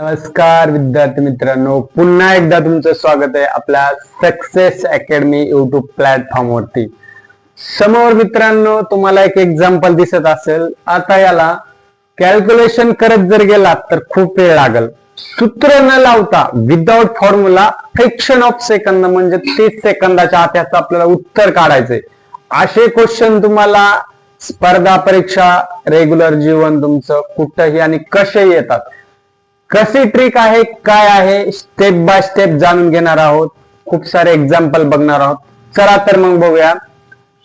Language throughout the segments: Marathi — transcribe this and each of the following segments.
नमस्कार विद्यार्थी मित्रांनो. पुन्हा एकदा तुमचं स्वागत आहे आपल्या सक्सेस अकॅडमी युट्यूब प्लॅटफॉर्म वरती. समोर मित्रांनो तुम्हाला एक एक्झाम्पल दिसत असेल. आता याला कॅल्क्युलेशन करत जर गेलात तर खूप वेळ लागल. सूत्र न लावता without formula fraction of second म्हणजे तीस सेकंदाच्या आत याचं आपल्याला उत्तर काढायचंय. असे क्वेश्चन तुम्हाला स्पर्धा परीक्षा रेग्युलर जीवन तुमचं कुठंही आणि कसेही येतात. कशी ट्रिक आहे काय आहे स्टेप बाय स्टेप जाणून घेणार आहोत. खूप सारे एक्झाम्पल बघणार आहोत. चला तर मग बघूया.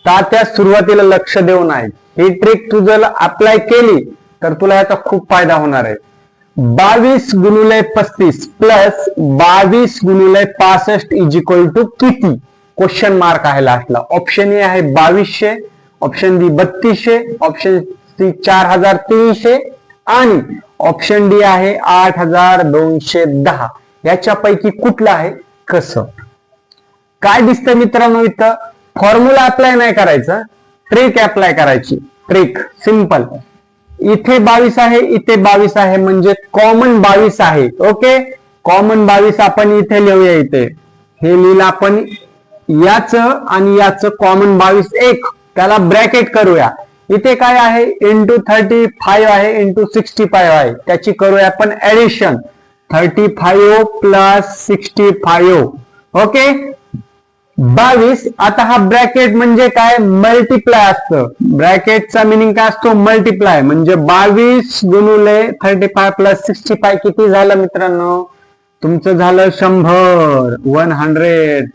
तात्या सुरुवातीला लक्ष देऊन आहे. ही ट्रिक तू जर अप्लाय केली तर तुला याचा खूप फायदा होणार आहे. बावीस गुणुले पस्तीस प्लस बावीस गुणुले पासष्ट इज इक्वल टू किती? क्वेश्चन मार्क आहे लास्टला ऑप्शन ए आहे बावीसशे ऑप्शन बी बत्तीसशे ऑप्शन सी चार हजार तीनशे आणि ऑप्शन डी आहे आठ हजार दोनशे दहा. याच्यापैकी कुठलं आहे? कसं? काय दिसतं मित्रांनो इथं? फॉर्म्युला अप्लाय नाही करायचं. ट्रिक अप्लाय करायची. ट्रिक सिंपल इथे बावीस आहे इथे बावीस आहे म्हणजे कॉमन बावीस आहे. ओके कॉमन बावीस आपण इथे लिहूया इथे. हे लिहिलं आपण याच आणि याच कॉमन बावीस एक. त्याला ब्रॅकेट करूया. इथे काय आहे? इंटू थर्टी फाईव्ह आहे इंटू सिक्स्टी फाईव्ह आहे. त्याची करूया आपण addition thirty five plus sixty five okay बावीस आता हा ब्रॅकेट म्हणजे काय? मल्टिप्लाय असतं. ब्रॅकेटचा मिनिंग काय असतो? मल्टिप्लाय म्हणजे बावीस गुणुले thirty five plus sixty five किती झालं मित्रांनो? तुमचं झालं शंभर. वन हंड्रेड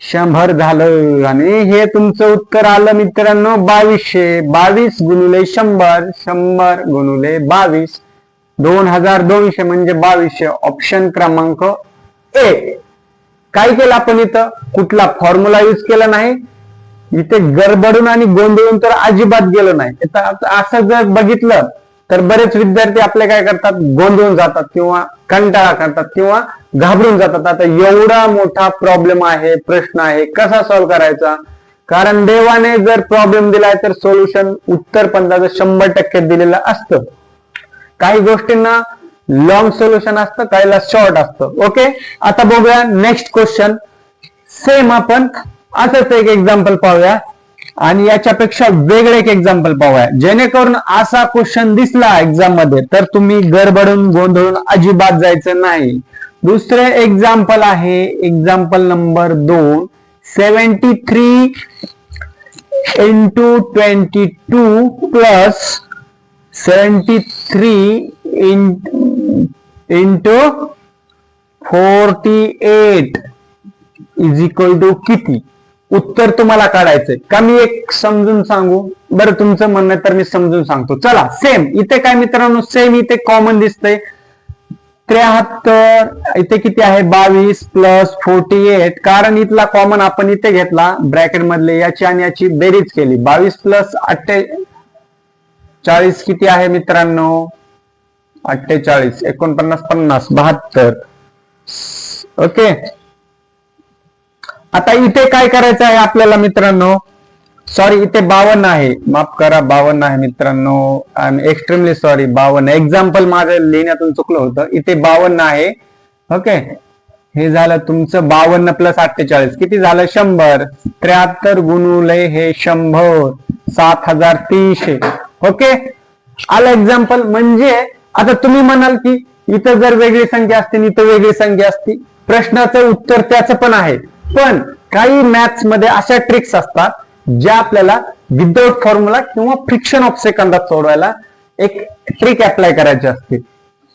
शंभर झालं आणि हे तुमचं उत्तर आलं मित्रांनो बावीसशे बावीस गुणुले शंभर शंभर गुणुले बावीस. दोन हजार दोनशे म्हणजे बावीसशे ऑप्शन क्रमांक ए. काय केलं आपण इथं? कुठला फॉर्म्युला युज केला नाही? इथे गडबडून आणि गोंधळून तर अजिबात गेलो नाही. असं जर बघितलं तर बरेच विद्यार्थी आपले काय करतात? गोंधळून जातात किंवा कंटाळा करतात किंवा घाबरून जातात. आता एवढा मोठा प्रॉब्लेम आहे प्रश्न आहे कसा सॉल्व्ह करायचा? कारण देवाने जर प्रॉब्लेम दिलाय तर सोल्युशन उत्तर पण त्याचं शंभर टक्के दिलेलं असतं. काही गोष्टींना लॉंग सोल्युशन असतं काहीला शॉर्ट असतं. ओके आता बघूया नेक्स्ट क्वेश्चन सेम आपण असंच एक एक्झाम्पल पाहूया. आणि याच्यापेक्षा वेगळं एक एक्झाम्पल पाहूया. जेणेकरून असा क्वेश्चन दिसला एक्झाममध्ये तर तुम्ही गडबडून गोंधळून अजिबात जायचं नाही. दुसरे एक्झाम्पल आहे एक्झाम्पल नंबर दोन seventy three into twenty two plus seventy three into forty eight is equal to किती? उत्तर तुम्हाला काढायचंय. का मी एक समजून सांगू? बरं तुमचं म्हणणं तर मी समजून सांगतो. चला सेम इथे काय मित्रांनो सेम इथे कॉमन दिसतंय. त्र्याहत्तर इथे किती आहे? बावीस प्लस फोर्टी एट कारण इथला कॉमन आपण इथे घेतला ब्रॅकेट मधले याची आणि याची बेरीज केली. बावीस प्लस अठ्ठे चाळीस किती आहे मित्रांनो? अठ्ठेचाळीस. एकोणपन्नास पन्नास. बहात्तर. ओके आता इथे काय करायचं आहे आपल्याला मित्रांनो? सॉरी इथे बावन्न आहे. माफ करा बावन्न आहे मित्रांनो. आय एम एक्स्ट्रीमली सॉरी बावन्न. एक्झाम्पल माझं लिहिण्यातून चुकलं होतं. इथे बावन्न आहे. ओके हे झालं तुमचं बावन्न प्लस अठ्ठेचाळीस. किती झालं? शंभर. त्र्याहत्तर गुणुले हे शंभर. सात हजार तीनशे. ओके आलं एक्झाम्पल म्हणजे आता तुम्ही म्हणाल की इथं जर वेगळी संख्या असते इथं वेगळी संख्या असती. प्रश्नाचं उत्तर त्याचं पण आहे. पण काही मॅथ्समध्ये अशा ट्रिक्स असतात ज्या आपल्याला विदाउट फॉर्म्युला किंवा फ्रिक्शन ऑफ सेकंदात सोडवायला एक ट्रिक अप्लाय करायची असते.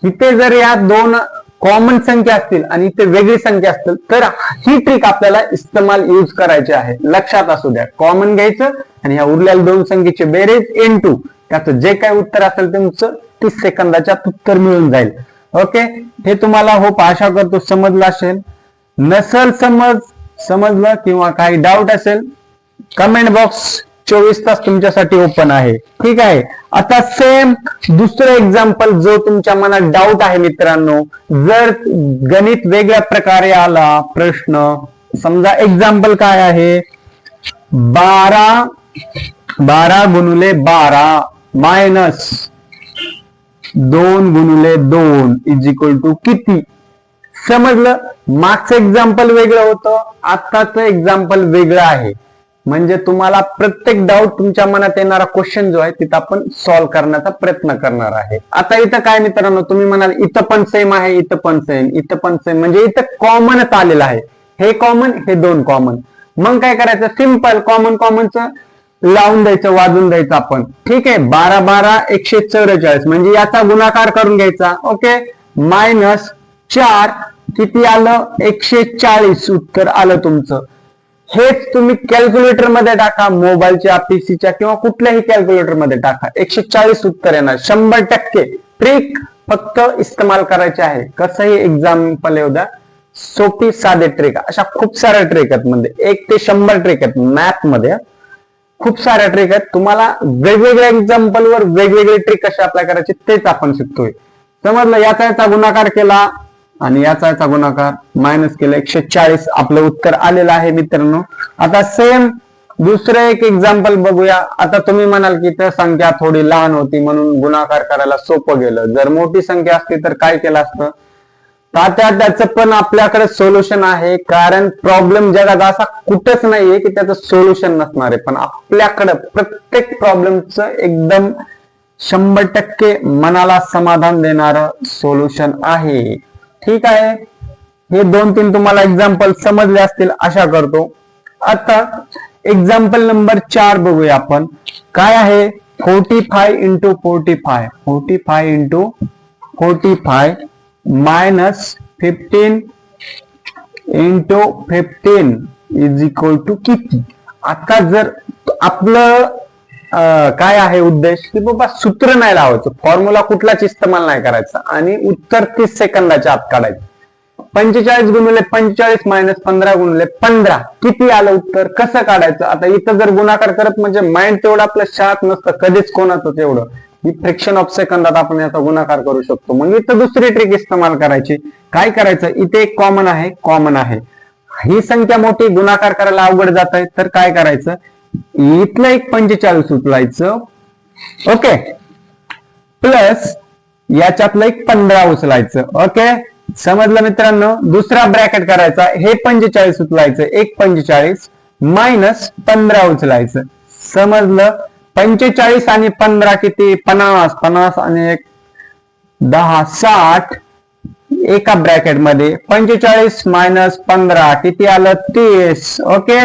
इथे जर या दोन कॉमन संख्या असतील आणि इथे वेगळी संख्या असतील तर ही ट्रिक आपल्याला इस्तेमाल यूज करायची आहे. लक्षात असू द्या. कॉमन घ्यायचं आणि ह्या उरलेल्या दोन संख्येचे बेरेज एन टू त्याचं जे काही उत्तर असेल तुमचं तीस सेकंदाच्यात उत्तर मिळून जाईल. ओके हे तुम्हाला होप आशा करतो समजलं असेल. नसल समज समजलं किंवा काही डाऊट असेल कमेंट बॉक्स चोवीस तास तुमच्यासाठी ओपन आहे. ठीक आहे? आता सेम दुसरं एक्झाम्पल जो तुमच्या मनात डाऊट आहे मित्रांनो जर गणित वेगळ्या प्रकारे आला प्रश्न समजा एक्झाम्पल काय आहे? बारा बारा गुणुले बारा मायनस दोन गुणुले दोन इज इक्वल टू किती? समजलं मागचं एक्झाम्पल वेगळं होतं आत्ताचं एक्झाम्पल वेगळं आहे. म्हणजे तुम्हाला प्रत्येक डाऊट तुमच्या मनात येणारा क्वेश्चन जो आहे तिथं आपण सॉल्व्ह करण्याचा प्रयत्न करणार आहे. आता इथं काय मित्रांनो तुम्ही म्हणाल इथं पण सेम आहे इथं पण सेम इथं पण सेम म्हणजे इथं कॉमनच आलेलं आहे. हे कॉमन हे दोन कॉमन मग काय करायचं? सिंपल कॉमन कॉमनचं लावून द्यायचं वाजून द्यायचं आपण. ठीक आहे? बारा बारा एकशे चौवेचाळीस म्हणजे याचा गुणाकार करून घ्यायचा. ओके मायनस चार किती आलं? एकशे चाळीस उत्तर आलं तुमचं. हेच तुम्ही कॅल्क्युलेटरमध्ये टाका मोबाईलच्या पीसीच्या किंवा कुठल्याही कॅल्क्युलेटरमध्ये टाका. एकशे चाळीस उत्तर येणार. शंभर टक्के. ट्रिक फक्त इस्तेमाल करायचे आहे. कसंही एक्झाम्पल येऊ द्या सोपी साधे ट्रिक अशा खूप साऱ्या ट्रिक आहेत म्हणजे एक ते शंभर ट्रिक आहेत मॅथमध्ये. खूप साऱ्या ट्रिक आहेत. तुम्हाला वेगवेगळ्या एक्झाम्पल वर वेगवेगळे ट्रिक कसे अप्लाय करायचे तेच आपण शिकतोय. समजलं? याचा याचा गुणाकार केला. आणि याचा याचा गुणाकार मायनस केला एकशे चाळीस आपलं उत्तर आलेलं आहे मित्रांनो. आता सेम दुसरं एक एक्झाम्पल बघूया. आता तुम्ही म्हणाल की त्या संख्या थोडी लहान होती म्हणून गुणाकार करायला सोपं गेलं. जर मोठी संख्या असती तर काय केलं असतं? आता त्याचं पण आपल्याकडे सोल्युशन आहे. कारण प्रॉब्लेम जगात असा कुठंच नाहीये की त्याचं सोल्युशन नसणार आहे. पण आपल्याकडे प्रत्येक प्रॉब्लेमचं एकदम शंभर टक्के मनाला समाधान देणार सोल्युशन आहे. ठीक आहे. हे दोन तीन तुम्हाला एक्झाम्पल समजले असतील आशा करतो. आता एक्झाम्पल नंबर चार बघूया आपण. काय आहे? Forty five into forty five forty five into forty five minus fifteen into fifteen is equal to किती? आता जर आपलं काय आहे उद्देश? की बाबा सूत्र नाही लावायचं. फॉर्म्युला कुठलाच इस्तेमाल नाही करायचा. आणि उत्तर तीस सेकंदाच्या आत काढायचं. पंचेचाळीस गुणिले पंचेचाळीस मायनस पंधरा गुणिले पंधरा. किती आलं उत्तर? कसं काढायचं? आता इथं जर गुणाकार करत म्हणजे माइंड तेवढं आपल्या शाळात नसतं. कधीच कोणाचं तेवढं ही फ्रिक्शन ऑफ सेकंदात आपण याचा गुणाकार करू शकतो. मग इथं दुसरी ट्रिक इस्तेमाल करायची. काय करायचं? इथे एक कॉमन आहे. कॉमन आहे. ही संख्या मोठी गुणाकार करायला अवघड जात आहे तर काय करायचं? इथलं एक पंचेचाळीस उचलायचं. ओके. प्लस याच्यातलं एक पंधरा उचलायचं. ओके. समजलं मित्रांनो? दुसरा ब्रॅकेट करायचा. हे पंचेचाळीस उचलायचं. एक पंचेचाळीस मायनस पंधरा उचलायचं. समजलं? पंचेचाळीस आणि पंधरा किती? पन्नास. पन्नास आणि एक. दहा साठ. एका ब्रॅकेटमध्ये पंचेचाळीस मायनस पंधरा. किती आलं? तीस. ओके?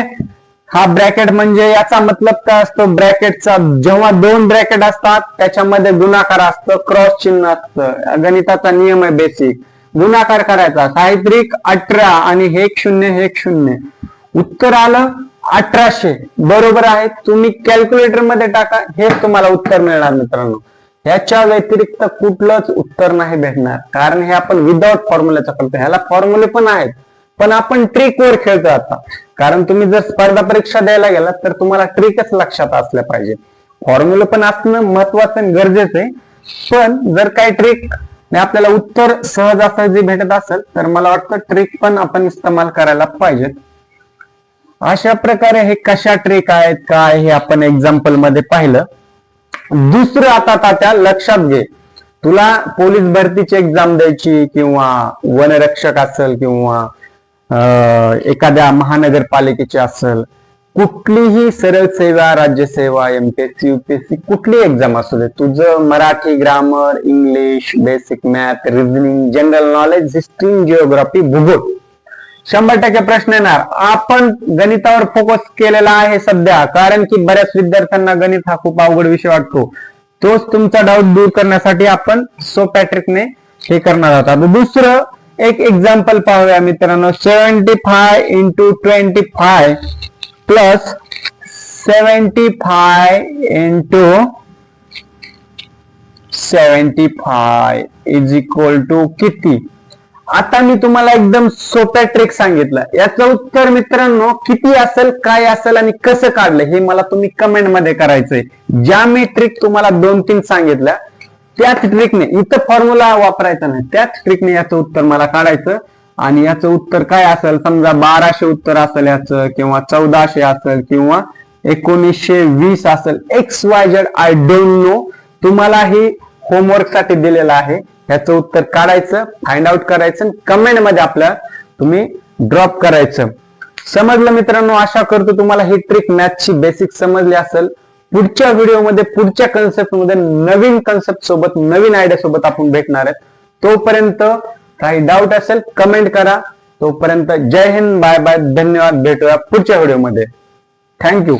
हा ब्रॅकेट म्हणजे याचा मतलब काय असतो? ब्रॅकेटचा जेव्हा दोन ब्रॅकेट असतात त्याच्यामध्ये गुणाकार असतं क्रॉस चिन्ह असतं. गणिताचा नियम आहे बेसिक गुणाकार करायचा. साहित्रिक अठरा आणि हे शून्य हे शून्य. उत्तर आलं अठराशे. बरोबर आहे. तुम्ही कॅल्क्युलेटरमध्ये टाका. हेच तुम्हाला उत्तर मिळणार मित्रांनो. ह्याच्या व्यतिरिक्त कुठलंच उत्तर नाही भेटणार. कारण हे आपण विदाउट फॉर्म्युलाचं करतो. ह्याला फॉर्म्युले पण आहेत. पण आपण ट्रिक वर खेळतो आता. कारण तुम्ही जर स्पर्धा परीक्षा द्यायला गेलात तर तुम्हाला ट्रिकच लक्षात असल्या पाहिजे फॉर्म्युला पण असणं महत्वाचं आणि गरजेचं आहे. पण जर काही ट्रिक आपल्याला उत्तर सहजासहजी भेटत असेल तर मला वाटतं ट्रिक पण आपण इस्तेमाल करायला पाहिजेत. अशा प्रकारे हे कशा ट्रिक आहेत काय हे आपण एक्झाम्पलमध्ये पाहिलं. दुसरं आता तात्या लक्षात घे. तुला पोलीस भरतीची एक्झाम द्यायची किंवा वनरक्षक असेल किंवा एखाद्या महानगरपालिकेची असेल कुठलीही सरळ सेवा राज्यसेवा एमपीएससी युपीएससी कुठली एक्झाम असू दे तुझं Marathi grammar English basic math reasoning general knowledge history geography भूगोल. शंभर टक्के प्रश्न येणार. आपण गणितावर फोकस केलेला आहे सध्या कारण की बऱ्याच विद्यार्थ्यांना गणित हा खूप अवघड विषय वाटतो. तोच तुमचा डाऊट दूर करण्यासाठी आपण सोप्या ट्रिकने हे करणार आहोत. आता दुसरं एक एक्झाम्पल पाहूया मित्रांनो. Seventy five into twenty five plus seventy five into seventy five is equal to किती? आता मी तुम्हाला एकदम सोप्या ट्रिक सांगितलं याचं उत्तर मित्रांनो किती असेल काय असेल आणि कसं काढलं हे मला तुम्ही कमेंटमध्ये करायचंय. ज्या मी ट्रिक तुम्हाला दोन तीन सांगितल्या त्याच ट्रिकने इथं फॉर्म्युला वापरायचा नाही. त्याच ट्रिकने याचं उत्तर मला काढायचं. आणि याचं उत्तर काय असेल? समजा बाराशे उत्तर असेल याचं किंवा चौदाशे असेल किंवा एकोणीसशे वीस असेल. X Y Z I don't know तुम्हाला ही होमवर्कसाठी दिलेलं आहे. याचं उत्तर काढायचं फाइंड आउट करायचं कमेंटमध्ये आपल्या तुम्ही ड्रॉप करायचं. समजलं मित्रांनो? आशा करतो तुम्हाला ही ट्रिक मॅथची बेसिक समजली असेल. पुढच्या व्हिडिओमध्ये पुढच्या कन्सेप्टमध्ये नवीन कन्सेप्ट सोबत नवीन आयडिया सोबत आपण भेटणार आहेत. तोपर्यंत काही डाऊट असेल कमेंट करा. तोपर्यंत जय हिंद बाय बाय धन्यवाद. भेटूया पुढच्या व्हिडिओमध्ये. थँक्यू